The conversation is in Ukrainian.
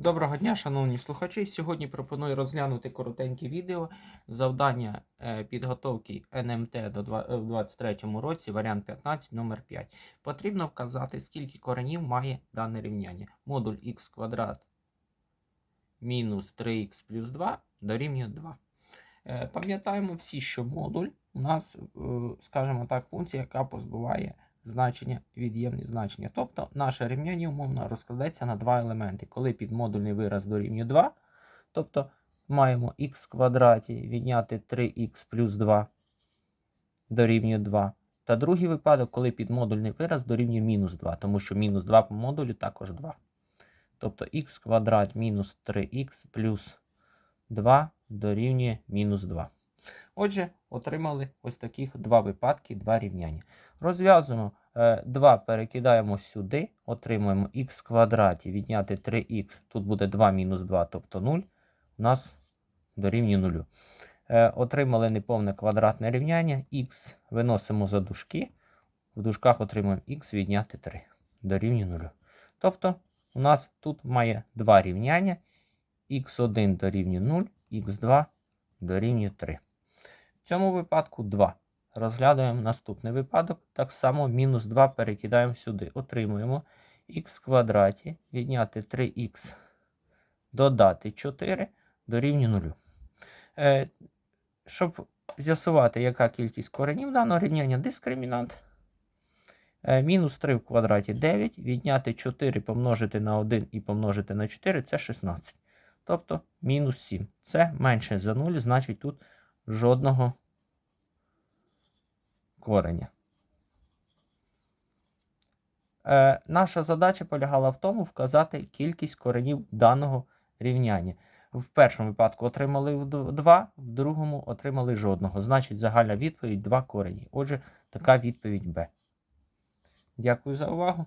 Доброго дня, шановні слухачі. Сьогодні пропоную розглянути коротеньке відео завдання е, підготовки НМТ до два- е, в 2023 році, варіант 15, номер 5. Потрібно вказати, скільки коренів має дане рівняння. Модуль х квадрат мінус 3х плюс 2 дорівнює 2. Е, Пам'ятаємо всі, що модуль у нас, скажімо так, функція, яка позбуває значення від'ємні значення. Тобто наше рівняння умовно розкладається на два елементи. Коли підмодульний вираз дорівнює 2, тобто маємо х квадраті відняти 3х плюс 2 дорівнює 2. Та другий випадок, коли підмодульний вираз дорівнює мінус 2, тому що мінус 2 по модулю також 2. Тобто х квадрат мінус 3х плюс 2 дорівнює мінус 2. Отже, отримали ось таких два випадки, два рівняння. Розв'язуємо 2 перекидаємо сюди, отримуємо х квадраті відняти 3х. Тут буде 2 мінус 2, тобто 0. У нас дорівнює 0. Е, Отримали неповне квадратне рівняння. х виносимо за дужки. В дужках отримуємо х відняти 3. Дорівнює 0. Тобто у нас тут має два рівняння. х1 дорівнює 0, х2 дорівнює 3. В цьому випадку 2. Розглядаємо наступний випадок. Так само мінус 2 перекидаємо сюди. Отримуємо х квадраті відняти 3х додати 4 дорівнює 0. Е, щоб з'ясувати, яка кількість коренів даного рівняння, дискримінант. Е, мінус 3 в квадраті 9, відняти 4 помножити на 1 і помножити на 4 це 16. Тобто мінус 7. Це менше за 0, значить тут жодного кореня. Е, наша задача полягала в тому вказати кількість коренів даного рівняння. В першому випадку отримали 2, в другому отримали жодного. Значить, загальна відповідь 2 корені. Отже, така відповідь Б. Дякую за увагу.